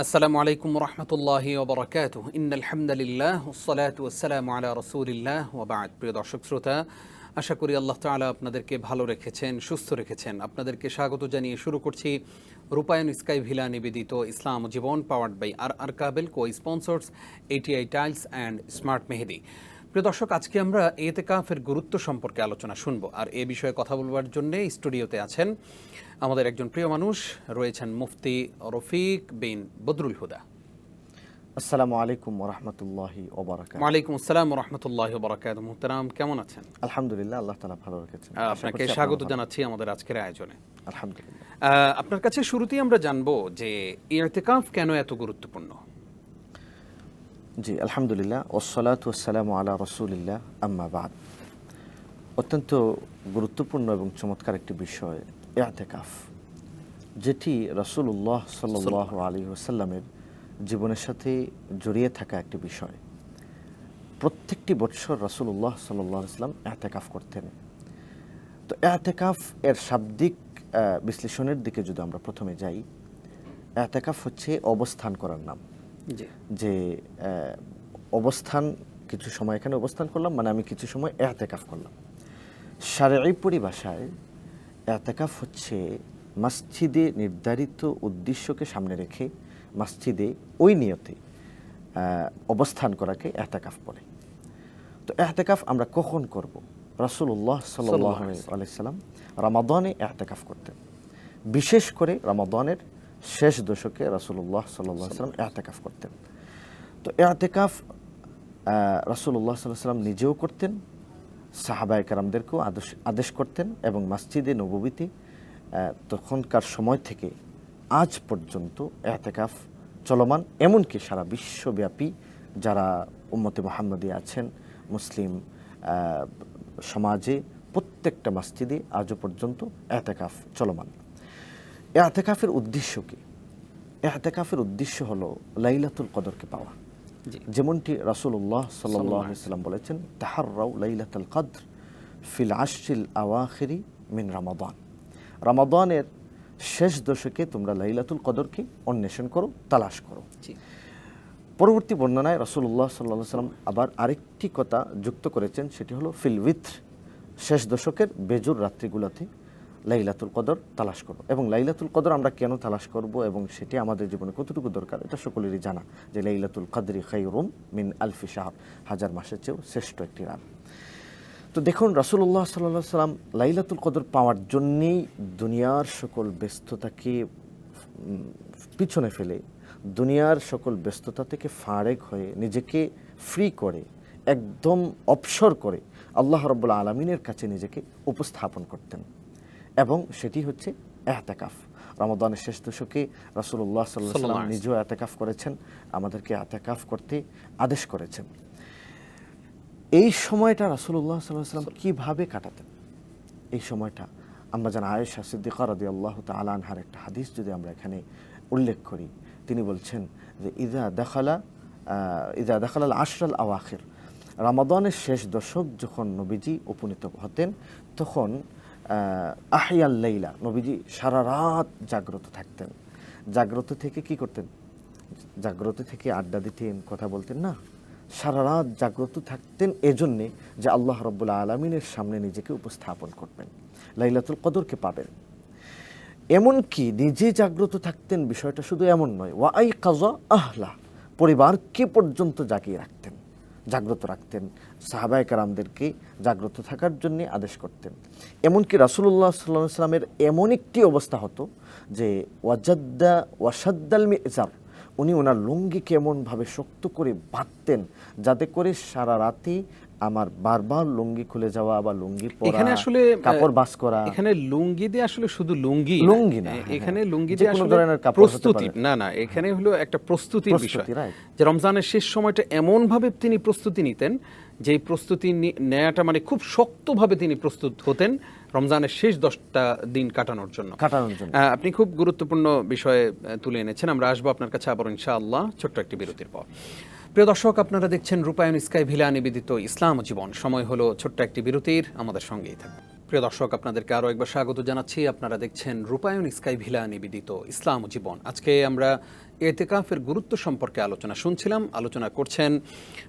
আসসালামু আলাইকুম রহমতুল্লাহি ওবরাকাত ইন্নালহামদুলিল্লাহ ওসলাত ওসালাম আলা রসুলিল্লাহ ওবাদ প্রিয় দর্শক শ্রোতা, আশা করি আল্লাহ তালা আপনাদেরকে ভালো রেখেছেন, সুস্থ রেখেছেন। আপনাদেরকে স্বাগত জানিয়ে শুরু করছি রূপায়ণ স্কাই ভিলা নিবেদিত ইসলাম জীবন powered by R R Kabel cosponsors ATI tiles and smart Mehedi প্রিয় দর্শক আজকে আমরা এতেকাফের গুরুত্ব সম্পর্কে আলোচনা শুনব। আর এ বিষয়ে কথা বলবার জন্য স্টুডিওতে আছেন আমাদের একজন প্রিয় মানুষ রয়েছেন মুফতি রফিক বিন বদরুল হুদা। আসসালামু আলাইকুম ওরহমতুল্লাহি ওবরাকাত। ওয়ালাইকুম আসসালাম রহমতুল্লাহ বরাকাত মুহতারাম কেমন আছেন? আলহামদুলিল্লাহ আল্লাহ তালা ভালো রেখেছেন। আপনাকে স্বাগত জানাচ্ছি আমাদের আজকের আয়োজনে। আলহামদুলিল্লাহ। আহ, আপনার কাছে শুরুতেই আমরা জানব যে ইরতেকাফ কেন এত গুরুত্বপূর্ণ? জি, আলহামদুলিল্লাহ। ওসলাত ওসালাম আলা রসুলিল্লাহ, আম্মা বাদ। অত্যন্ত গুরুত্বপূর্ণ এবং চমৎকার একটি বিষয় এতেকাফ যেটি রসুল্লাহ সাল্লাহ আলী ওসাল্লামের জীবনের সাথে জড়িয়ে থাকা একটি বিষয়। প্রত্যেকটি বৎসর রসুল্লাহ সাল্লাহ ইসলাম এতেকাফ করতেন। তো এতেকাফ এর শাব্দিক বিশ্লেষণের দিকে যদি আমরা প্রথমে যাই এতেকাফ হচ্ছে অবস্থান করার নাম। যে অবস্থান কিছু সময় এখানে অবস্থান করলাম মানে আমি কিছু সময় এতেকাফ করলাম। শারীরিক পরিভাষায় এতেকাফ হচ্ছে মসজিদে নির্ধারিত উদ্দেশ্যকে সামনে রেখে মসজিদে ওই নিয়তে অবস্থান করাকে এতেকাফ বলে। তো এতেকাফ আমরা কখন করব? রাসূলুল্লাহ সাল্লাহ আলাইসাল্লাম রামাদানে এতেকাফ করতেন। বিশেষ করে রামাদানের শেষ দশকে রাসূলুল্লাহ সাল্লাহ সাল্লাম এতেকাফ করতেন। তো এতেকাফ রাসূলুল্লাহ সাল্লাহ সাল্লাম নিজেও করতেন, সাহাবায় কারামদেরকেও আদেশ আদেশ করতেন এবং মসজিদে নববীতে তখনকার সময় থেকে আজ পর্যন্ত এতেকাফ চলমান। এমনকি সারা বিশ্বব্যাপী যারা উম্মতে মোহাম্মদী আছেন, মুসলিম সমাজে প্রত্যেকটা মসজিদে আজও পর্যন্ত এতেকাফ চলমান। এতেকাফের উদ্দেশ্য কি? এতেকাফের উদ্দেশ্য হলো লাইলাতুল কদরকে পাওয়া। যেমনটি আলাইহি সাল্লাম বলেছেন তাহাররাউ লাইলাতুল কদর ফিল আশরিল আওয়াখিরি মিন রমাদান। রমাদানের শেষ দশকে তোমরা লাইলাতুল কদরকে অন্বেষণ করো তালাশ করো। পরবর্তী বর্ণনায় রাসূলুল্লাহ সাল্লাল্লাহু আলাইহি সাল্লাম আবার আরেকটি কথা যুক্ত করেছেন সেটি হলো ফিল উইথ শেষ দশকের বেজুর রাত্রিগুলোতে লাইলাতুল কদর তালাশ করো এবং লাইলাতুল কদর আমরা কেন তালাশ করব এবং সেটি আমাদের জীবনে কতটুকু দরকার, এটা সকলেরই জানা যে লাইলাতুল কদরি খাইরুম মিন আলফি শাহর, হাজার মাসের চেয়েও শ্রেষ্ঠ একটি রাত। তো দেখুন, রাসূলুল্লাহ সাল্লাহ সাল্লাম লাইলাতুল কদর পাওয়ার জন্যেই দুনিয়ার সকল ব্যস্ততাকে পিছনে ফেলে, দুনিয়ার সকল ব্যস্ততা থেকে ফারেক হয়ে নিজেকে ফ্রি করে, একদম অবসর করে আল্লাহ রব্বুল আলমিনের কাছে নিজেকে উপস্থাপন করতেন। এবং সেটি হচ্ছে এহতেকাফ রমাদানের শেষ দশকে রাসূলুল্লাহ সাল্লাহ সাল্লাম নিজেও এতেকাফ করেছেন আমাদেরকে এতেকাফ করতে আদেশ করেছেন। এই সময়টা রাসূলুল্লাহ সাল্লাহ সাল্লাম কীভাবে কাটাতেন? এই সময়টা আমরা জানা আয়েশা সিদ্দিকা রাদি আল্লাহ তালা আনহার একটা হাদিস যদি আমরা এখানে উল্লেখ করি তিনি বলছেন যে ইদা দেখালা ইদা দেখালাল আশরাল আওয়াখির। রামাদানের শেষ দশক যখন নবীজি উপনীত হতেন তখন আহিয়াল লাইলা, নবীজি সারা রাত জাগ্রত থাকতেন। জাগ্রত থেকে কি করতেন? জাগ্রত থেকে আড্ডা দিতেন, কথা বলতেন না। সারা রাত জাগ্রত থাকতেন এজন্যে যে আল্লাহ রব্বুল্লা আলমিনের সামনে নিজেকে উপস্থাপন করবেন, লাইলাতুল কদরকে পাবেন। এমনকি নিজে জাগ্রত থাকতেন, বিষয়টা শুধু এমন নয় ওয়াই কাজা আহলা, পরিবারকে পর্যন্ত জাগিয়ে রাখতেন। জাগ্রত রাখতেন। সাহাবায় কারামদেরকে জাগ্রত থাকার জন্য আদেশ করতেন। এমনকি রাসুল্লাহ সাল্লাহ সাল্লামের এমন একটি অবস্থা হতো যে, ওয়াজাদ্দা ওয়াসাদ্দাল মেজার, উনি ওনার লুঙ্গিকে এমনভাবে শক্ত করে বাঁধতেন যাতে করে সারা রাতে আমার বারবার লুঙ্গি খুলে যাওয়া বা লুঙ্গি পরা এখানে আসলে কাপড় বাস করা। এখানে লুঙ্গি দিয়ে আসলে শুধু লুঙ্গি লুঙ্গি না, হ্যাঁ, এখানে হ্যাঁ। লুঙ্গি যে দিয়ে কোনো আসলে ধরনের কাপড় প্রস্তুতি না না এখানে হলো একটা প্রস্তুতির বিষয়। যে রমজানের শেষ সময়টা এমন ভাবে তিনি প্রস্তুতি নিতেন যে প্রস্তুতি নেয়াটা মানে খুব শক্তভাবে তিনি প্রস্তুত হতেন রমজানের শেষ দশটা দিন কাটানোর জন্য। কাটানোর জন্য। আপনি খুব গুরুত্বপূর্ণ বিষয়ে তুলে এনেছেন। আমরা আসব আপনার কাছে আবার ইনশাআল্লাহ ছোট্ট একটি বিরতির পর। প্রিয় দর্শক, আপনারা দেখছেন রূপায়ণ স্কাই ভিলা নিবেদিত ইসলাম জীবন। সময় হলো ছোট্ট একটি বিরতির, আমাদের সঙ্গেই থাকবে প্রিয় দর্শক, আপনাদেরকে আরও একবার স্বাগত জানাচ্ছি। আপনারা দেখছেন রূপায়ণ স্কাই ভিলা নিবেদিত ইসলাম জীবন। আজকে আমরা এতেকাফের গুরুত্ব সম্পর্কে আলোচনা শুনছিলাম। আলোচনা করছেন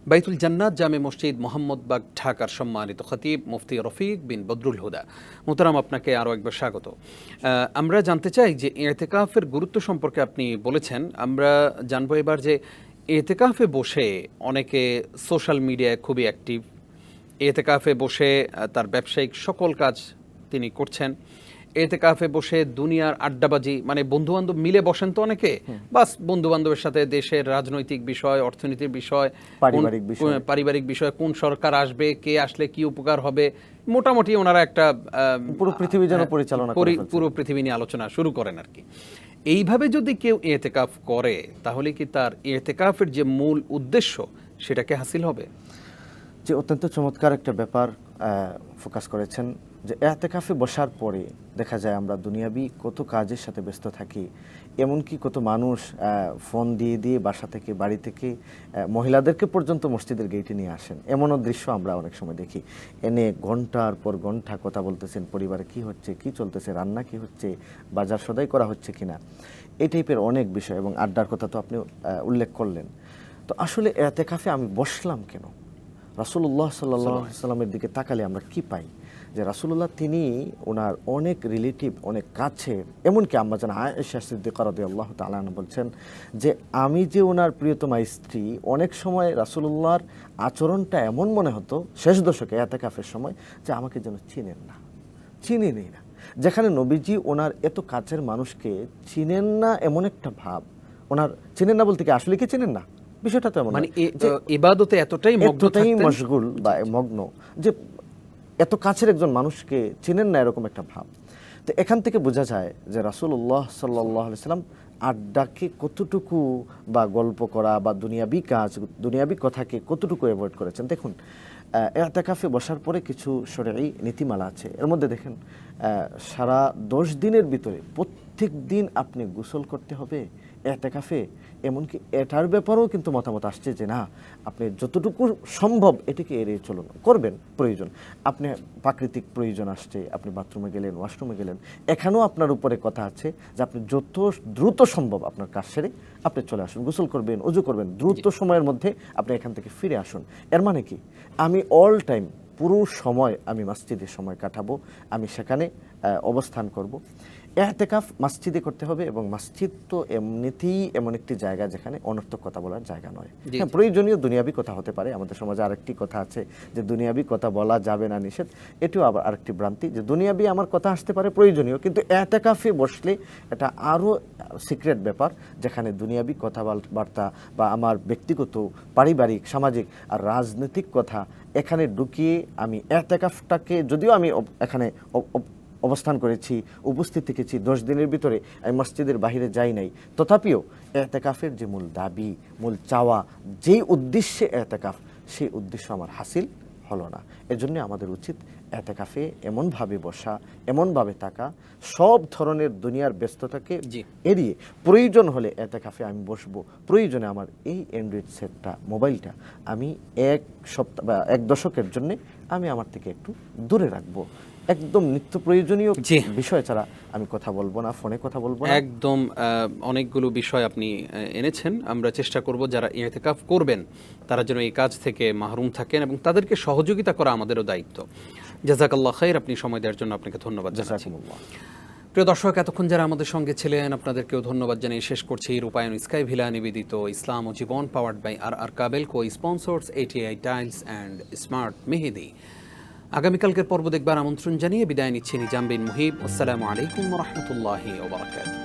বাইতুল জান্নাত জামে মসজিদ মোহাম্মদবাগ ঢাকার সম্মানিত খতিব মুফতি রফিক বিন বদরুল হুদা। মোতারাম আপনাকে আরও একবার স্বাগত। আমরা জানতে চাই যে এতেকাফের গুরুত্ব সম্পর্কে আপনি বলেছেন। আমরা জানব এবার যে এতেকাফে বসে অনেকে সোশ্যাল মিডিয়ায় খুবই অ্যাক্টিভ। এতেকাফে বসে তার ব্যবসায়িক সকল কাজ তিনি করছেন। এতেকাফে বসে দুনিয়ার আড্ডাবাজি মানে বন্ধু বান্ধব মিলে বসেন তো অনেকে। বাস বন্ধু বান্ধবের সাথে দেশের রাজনৈতিক বিষয় অর্থনীতির বিষয় পারিবারিক বিষয়। কোন- সরকার আসবে কে আসলে কি উপকার হবে মোটামুটি ওনারা একটা পুরো পৃথিবী যেন হ্যাঁ, পরিচালনা পুরো পৃথিবী নিয়ে আলোচনা শুরু করেন আর কি। এইভাবে যদি কেউ এতেকাফ করে, তাহলে কি তার এতেকাফের যে মূল উদ্দেশ্য, সেটাকে হাসিল হবে? যে অত্যন্ত চমৎকার একটা ব্যাপার ফোকাস করেছেন। যে এতেকাফে বসার পরে দেখা যায় আমরা দুনিয়াবি কত কাজের সাথে ব্যস্ত থাকি। এমনকি কত মানুষ ফোন দিয়ে দিয়ে বাসা থেকে, বাড়ি থেকে মহিলাদেরকে পর্যন্ত মসজিদের গেটে নিয়ে আসেন। এমনও দৃশ্য আমরা অনেক সময় দেখি। এনে ঘণ্টার পর ঘণ্টা কথা বলতেছেন, পরিবারে কি হচ্ছে, কি চলতেছে, রান্না কি হচ্ছে, বাজার সদাই করা হচ্ছে কিনা? এই টাইপের অনেক বিষয় এবং আড্ডার কথা তো আপনি উল্লেখ করলেন। তো আসলে এতেকাফে আমি বসলাম কেন? রাসুল্লাহ সাল্লাহ সাল্লামের দিকে তাকালে আমরা কি পাই? যে রাসুল্লাহ তিনি ওনার অনেক রিলেটিভ অনেক কাছে এমনকি আম্মা জান আয়েশা সিদ্দিকা রাদিয়াল্লাহু তাআলা আনহা বলছেন যে আমি যে ওনার প্রিয়তমা স্ত্রী অনেক সময় রাসুলুল্লাহর আচরণটা এমন মনে হতো শেষ দশকে এত কাফের সময় যে আমাকে যেন চিনেন না চিনি নেই না যেখানে নবীজি ওনার এত কাছের মানুষকে চিনেন না এমন একটা ভাব ওনার চিনেন না বলতে কি আসলে কি চিনেন না বিষয়টা তো এমন মানে নয়। এ- ইবাদতে এতটাই মগ্ন এতটাই থাকতেন মশগুল বা মগ্ন যে এত কাছের একজন মানুষকে চিনেন না এরকম একটা ভাব। তো এখান থেকে বোঝা যায় যে রাসুল্লাহ সাল্লাহ সাল্লাম আড্ডাকে কতটুকু বা গল্প করা বা দুনিয়াবি কাজ, দুনিয়াবি কথাকে কতটুকু অ্যাভয়েড করেছেন। দেখুন এতেকাফে বসার পরে কিছু সরাই নীতিমালা আছে। এর মধ্যে দেখেন সারা দশ দিনের ভিতরে প্রত্যেক দিন আপনি গোসল করতে হবে এতেকাফে এমনকি এটার ব্যাপারেও কিন্তু মতামত আসছে যে না আপনি যতটুকু সম্ভব এটিকে এড়িয়ে চলুন করবেন প্রয়োজন। আপনি প্রাকৃতিক প্রয়োজন আসছে আপনি বাথরুমে গেলেন ওয়াশরুমে গেলেন এখানেও আপনার উপরে কথা আছে যে আপনি যত দ্রুত সম্ভব আপনার কাজ সেরে আপনি চলে আসুন গোসল করবেন উজু করবেন দ্রুত সময়ের মধ্যে আপনি এখান থেকে ফিরে আসুন। এর মানে কি? আমি অল টাইম পুরো সময় আমি মসজিদে সময় কাটাবো আমি সেখানে অবস্থান করব। এতেকাফ মসজিদে করতে হবে এবং মসজিদ তো এমনিতেই এমন একটি জায়গা যেখানে অনর্থক কথা বলার জায়গা নয়। হ্যাঁ, প্রয়োজনীয় দুনিয়াবি কথা হতে পারে আমাদের সমাজে আরেকটি কথা আছে যে দুনিয়াবি কথা বলা যাবে না নিষেধ এটিও আবার আরেকটি ভ্রান্তি যে দুনিয়াবি আমার কথা আসতে পারে প্রয়োজনীয় কিন্তু এতেকাফে বসলে এটা আরও সিক্রেট ব্যাপার যেখানে দুনিয়াবি কথাবার্তা বা আমার ব্যক্তিগত পারিবারিক সামাজিক আর রাজনৈতিক কথা এখানে ঢুকিয়ে আমি এতেকাফটাকে যদিও আমি এখানে অবস্থান করেছি উপস্থিত থেকেছি। দশ দিনের ভিতরে আমি মসজিদের বাইরে যাই নাই। তথাপিও এতেকাফের যে মূল দাবি মূল চাওয়া যেই উদ্দেশ্যে এতেকাফ সেই উদ্দেশ্য আমার হাসিল হলো না। এজন্য আমাদের উচিত এতেকাফে এমনভাবে বসা এমনভাবে থাকা সব ধরনের দুনিয়ার ব্যস্ততাকে। এড়িয়ে প্রয়োজন হলে এতেকাফে আমি বসবো। প্রয়োজনে আমার এই অ্যান্ড্রয়েড সেটটা মোবাইলটা আমি এক সপ্তাহ বা এক দশকের জন্যে আমি আমার থেকে একটু দূরে রাখব। একদম নিত্য প্রয়োজনীয়। বিষয় ছাড়া আমি কথা বলব না ফোনে কথা বলব না। একদম অনেকগুলো বিষয় আপনি এনেছেন। আমরা চেষ্টা করব যারা ইতেকাফ করবেন তারা যেন এই কাজ থেকে মাহরুম থাকেন এবং তাদেরকে সহযোগিতা করা আমাদেরও দায়িত্ব। জাজাকাল্লাহ খাইর আপনি সময় দেওয়ার জন্য আপনাকে ধন্যবাদ জানাচ্ছি। প্রিয় দর্শক এতক্ষণ যারা আমাদের সঙ্গে ছিলেন আপনাদেরকেও ধন্যবাদ জানিয়ে শেষ করছি। রূপায়ণ স্কাই ভিলা নিবেদিত ইসলাম ও জীবন powered by R R Kabel cosponsors ATI tiles and smart Mehedi. আগামীকালকের পর্ব দেখবার আমন্ত্রণ জানিয়ে বিদায় নিচ্ছি নিজাম বিন মুহিব। আসসালামু আলাইকুম রহমতুল্লাহ ওবরাকাতুহ